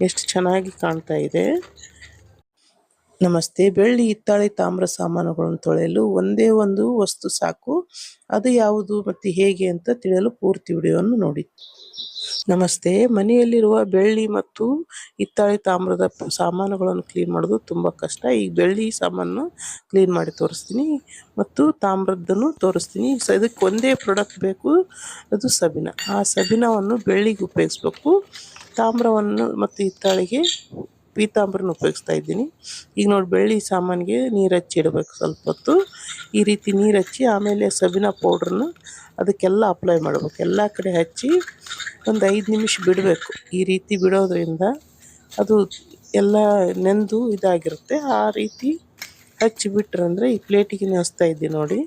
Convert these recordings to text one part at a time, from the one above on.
ಎಷ್ಟು ಚೆನ್ನಾಗಿ ಕಾಣ್ತಾ ಇದೆ. ನಮಸ್ತೆ. ಬೆಳ್ಳಿ, ಹಿತ್ತಾಳೆ, ತಾಮ್ರ ಸಾಮಾನುಗಳನ್ನು ತೊಳೆಯಲು ಒಂದೇ ಒಂದು ವಸ್ತು ಸಾಕು. ಅದು ಯಾವುದು ಮತ್ತು ಹೇಗೆ ಅಂತ ತಿಳಿಯಲು ಪೂರ್ತಿ ವಿಡಿಯೋವನ್ನು ನೋಡಿ. ನಮಸ್ತೆ. ಮನೆಯಲ್ಲಿರುವ ಬೆಳ್ಳಿ ಮತ್ತು ಹಿತ್ತಾಳೆ, ತಾಮ್ರದ ಸಾಮಾನುಗಳನ್ನು ಕ್ಲೀನ್ ಮಾಡೋದು ತುಂಬ ಕಷ್ಟ. ಈ ಬೆಳ್ಳಿ ಸಾಮಾನು ಕ್ಲೀನ್ ಮಾಡಿ ತೋರಿಸ್ತೀನಿ ಮತ್ತು ತಾಮ್ರದ್ದನ್ನು ತೋರಿಸ್ತೀನಿ. ಸೊ ಇದಕ್ಕೆ ಒಂದೇ ಪ್ರಾಡಕ್ಟ್ ಬೇಕು. ಅದು ಸಬಿನ. ಆ ಸಬಿನವನ್ನು ಬೆಳ್ಳಿಗೆ ಉಪಯೋಗಿಸ್ಬೇಕು. ತಾಮ್ರವನ್ನು ಮತ್ತು ಹಿತ್ತಾಳೆಗೆ ಪೀತಾಂಬ್ರನ ಉಪಯೋಗಿಸ್ತಾ ಇದ್ದೀನಿ. ಈಗ ನೋಡಿ ಬೆಳ್ಳಿ ಸಾಮಾನಿಗೆ ನೀರು ಹಚ್ಚಿ ಇಡಬೇಕು ಸ್ವಲ್ಪ ಹೊತ್ತು. ಈ ರೀತಿ ನೀರು ಹಚ್ಚಿ ಆಮೇಲೆ ಸಬಿನ ಪೌಡ್ರನ್ನ ಅದಕ್ಕೆಲ್ಲ ಅಪ್ಲೈ ಮಾಡಬೇಕು. ಎಲ್ಲ ಕಡೆ ಹಚ್ಚಿ ಒಂದು ಐದು ನಿಮಿಷ ಬಿಡಬೇಕು. ಈ ರೀತಿ ಬಿಡೋದ್ರಿಂದ ಅದು ಎಲ್ಲ ನೆಂದು ಇದಾಗಿರುತ್ತೆ. ಆ ರೀತಿ ಹಚ್ಚಿ ಬಿಟ್ರಂದರೆ ಈ ಪ್ಲೇಟಿಗೆ ಹಚ್ತಾ ಇದ್ದೀನಿ ನೋಡಿ.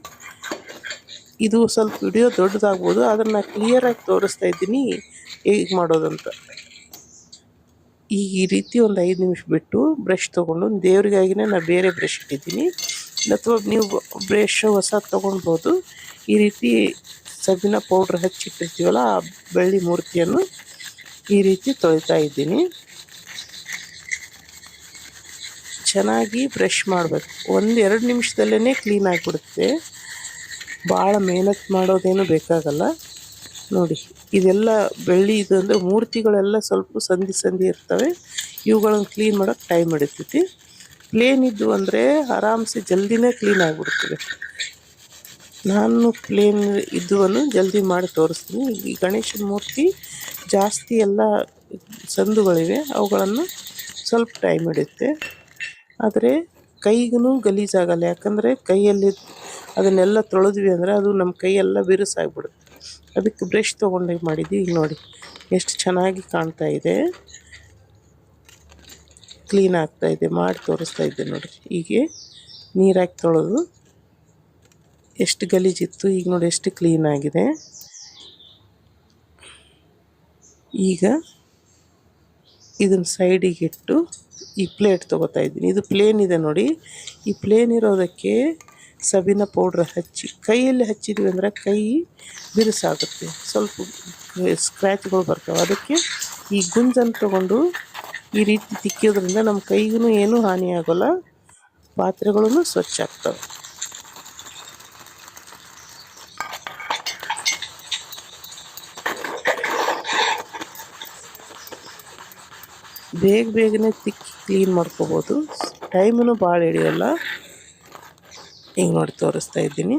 ಇದು ಸ್ವಲ್ಪ ವಿಡಿಯೋ ದೊಡ್ಡದಾಗ್ಬೋದು. ಅದನ್ನು ನಾನು ಕ್ಲಿಯರಾಗಿ ತೋರಿಸ್ತಾ ಇದ್ದೀನಿ. ಹೇಗೆ ಮಾಡೋದಂತ. ಈ ಈ ರೀತಿ ಒಂದು ಐದು ನಿಮಿಷ ಬಿಟ್ಟು ಬ್ರಷ್ ತೊಗೊಂಡು ದೇವರಿಗಾಗಿನೇ ನಾನು ಬೇರೆ ಬ್ರಷ್ ಇಟ್ಟಿದ್ದೀನಿ. ಅಥವಾ ನೀವು ಬ್ರಷ್ ಹೊಸ ತೊಗೊಳ್ಬೋದು. ಈ ರೀತಿ ಸಬ್ಬಿನ ಪೌಡ್ರ್ ಹಚ್ಚಿಟ್ಟಿರ್ತೀವಲ್ಲ ಆ ಬೆಳ್ಳಿ ಮೂರ್ತಿಯನ್ನು ಈ ರೀತಿ ತೊಳಿತಾ ಇದ್ದೀನಿ. ಚೆನ್ನಾಗಿ ಬ್ರಷ್ ಮಾಡಬೇಕು. ಒಂದು ಎರಡು ನಿಮಿಷದಲ್ಲೇ ಕ್ಲೀನ್ ಆಗಿಬಿಡುತ್ತೆ. ಭಾಳ ಮೇಹನತ್ ಮಾಡೋದೇನು ಬೇಕಾಗಲ್ಲ. ನೋಡಿ, ಇದೆಲ್ಲ ಬೆಳ್ಳಿ ಇದು ಅಂದರೆ ಮೂರ್ತಿಗಳೆಲ್ಲ ಸ್ವಲ್ಪ ಸಂಧಿ ಸಂಧಿ ಇರ್ತವೆ. ಇವುಗಳನ್ನು ಕ್ಲೀನ್ ಮಾಡೋಕ್ಕೆ ಟೈಮ್ ಹಿಡಿತೈತಿ. ಪ್ಲೇನ್ ಇದ್ದು ಅಂದರೆ ಆರಾಮ್ಸೆ ಜಲ್ದಿನೇ ಕ್ಲೀನ್ ಆಗಿಬಿಡ್ತದೆ. ನಾನು ಪ್ಲೇನ್ ಇದ್ದುವನ್ನು ಜಲ್ದಿ ಮಾಡಿ ತೋರಿಸ್ತೀನಿ. ಈ ಗಣೇಶನ ಮೂರ್ತಿ ಜಾಸ್ತಿ ಎಲ್ಲ ಸಂದುಗಳಿವೆ. ಅವುಗಳನ್ನು ಸ್ವಲ್ಪ ಟೈಮ್ ಹಿಡಿಯುತ್ತೆ. ಆದರೆ ಕೈಗೂ ಗಲೀಜಾಗಲ್ಲ. ಯಾಕಂದರೆ ಕೈಯಲ್ಲಿ ಅದನ್ನೆಲ್ಲ ತೊಳೆದ್ವಿ ಅಂದರೆ ಅದು ನಮ್ಮ ಕೈಯೆಲ್ಲ ಬಿರುಸಾಗ್ಬಿಡುತ್ತೆ. ಅದಕ್ಕೆ ಬ್ರಷ್ ತೊಗೊಂಡು ಮಾಡಿದ್ವಿ. ಈಗ ನೋಡಿ, ಎಷ್ಟು ಚೆನ್ನಾಗಿ ಕಾಣ್ತಾ ಇದೆ. ಕ್ಲೀನ್ ಆಗ್ತಾ ಇದೆ, ಮಾಡಿ ತೋರಿಸ್ತಾ ಇದ್ದೆ ನೋಡಿ. ಹೀಗೆ ನೀರಾಕಿ ತೊಳೆದು ಎಷ್ಟು ಗಲೀಜಿತ್ತು, ಈಗ ನೋಡಿ ಎಷ್ಟು ಕ್ಲೀನ್ ಆಗಿದೆ. ಈಗ ಇದನ್ನು ಸೈಡಿಗೆ ಇಟ್ಟು ಈ ಪ್ಲೇಟ್ ತೊಗೋತಾ ಇದ್ದೀನಿ. ಇದು ಪ್ಲೇನ್ ಇದೆ ನೋಡಿ. ಈ ಪ್ಲೇನ್ ಇರೋದಕ್ಕೆ ಸಬಿನ ಪೌಡ್ರ್ ಹಚ್ಚಿ, ಕೈಯಲ್ಲಿ ಹಚ್ಚಿದ್ವಿ ಅಂದರೆ ಕೈ ಬಿರುಸಾಗುತ್ತೆ. ಸ್ವಲ್ಪ ಸ್ಕ್ರ್ಯಾಚ್ಗಳು ಬರ್ತವೆ. ಅದಕ್ಕೆ ಈ ಗುಂಜನ್ನು ತಗೊಂಡು ಈ ರೀತಿ ತಿಕ್ಕೋದ್ರಿಂದ ನಮ್ಮ ಕೈಗೂ ಏನೂ ಹಾನಿಯಾಗೋಲ್ಲ ಪಾತ್ರೆಗಳೂ ಸ್ವಚ್ಛ ಆಗ್ತವೆ. ಬೇಗ ಬೇಗನೆ ತಿಕ್ಕಿ ಕ್ಲೀನ್ ಮಾಡ್ಕೋಬೋದು. ಟೈಮೂ ಭಾಳ ಹಿಡಿಯೋಲ್ಲ. ಹಿಂಗೆ ನೋಡಿ ತೋರಿಸ್ತಾ ಇದ್ದೀನಿ.